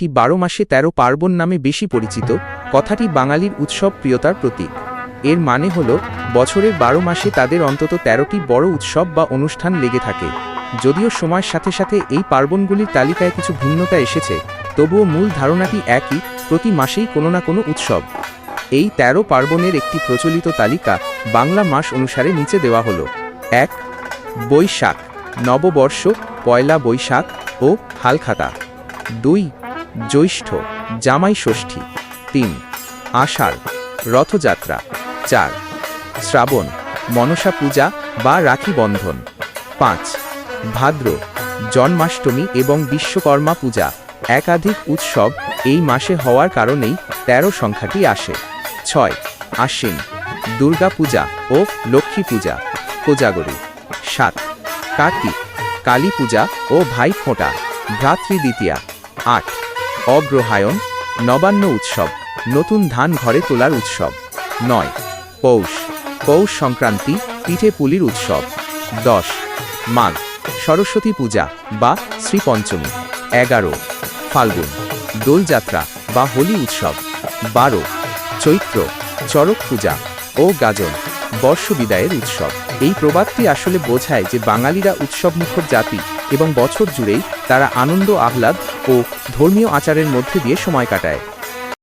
একটি বারো মাসে তেরো পার্বণ নামে বেশি পরিচিত, কথাটি বাঙালির উৎসব প্রিয়তার প্রতীক। এর মানে হল, বছরের বারো মাসে তাদের অন্তত তেরোটি বড় উৎসব বা অনুষ্ঠান লেগে থাকে। যদিও সময়ের সাথে সাথে এই পার্বণগুলির তালিকায় কিছু ভিন্নতা এসেছে, তবুও মূল ধারণাটি একই, প্রতি মাসেই কোনো না কোনো উৎসব। এই তেরো পার্বণের একটি প্রচলিত তালিকা বাংলা মাস অনুসারে নিচে দেওয়া হলো। এক, বৈশাখ, নববর্ষ, পয়লা বৈশাখ ও হালখাতা। দুই জ্যৈষ্ঠ, জামাই ষষ্ঠী, তিন, আষাঢ়, রথযাত্রা, চার, শ্রাবণ, মনসা পূজা বা রাখি বন্ধন, পাঁচ, ভাদ্র, জন্মাষ্টমী এবং বিশ্বকর্মা পূজা, একাধিক উৎসব এই মাসে হওয়ার কারণেই তেরো সংখ্যাটি আসে, ছয়, আশ্বিন, দুর্গা পূজা ও লক্ষ্মী পূজা, কোজাগরী, সাত, কার্তিক, কালী পূজা ও ভাই ফোঁটা ভ্রাতৃদ্বিতীয়া আট অগ্রহায়ণ, নবান্ন উৎসব, নতুন ধান ঘরে তোলার উৎসব। নয়, পৌষ পৌষ সংক্রান্তি, পিঠে পুলির উৎসব। দশ, মাঘ, সরস্বতী পূজা বা শ্রীপঞ্চমী। এগারো, ফাল্গুন, দোলযাত্রা বা হোলি উৎসব। বারো, চৈত্র চরক পূজা ও গাজন বর্ষবিদায়ের উৎসব। এই প্রবাদটি আসলে বোঝায় যে বাঙালিরা উৎসবমুখর জাতি এবং বছর জুড়েই তারা আনন্দ, আহ্লাদ ও ধর্মীয় আচারের মধ্যে দিয়ে সময় কাটায়।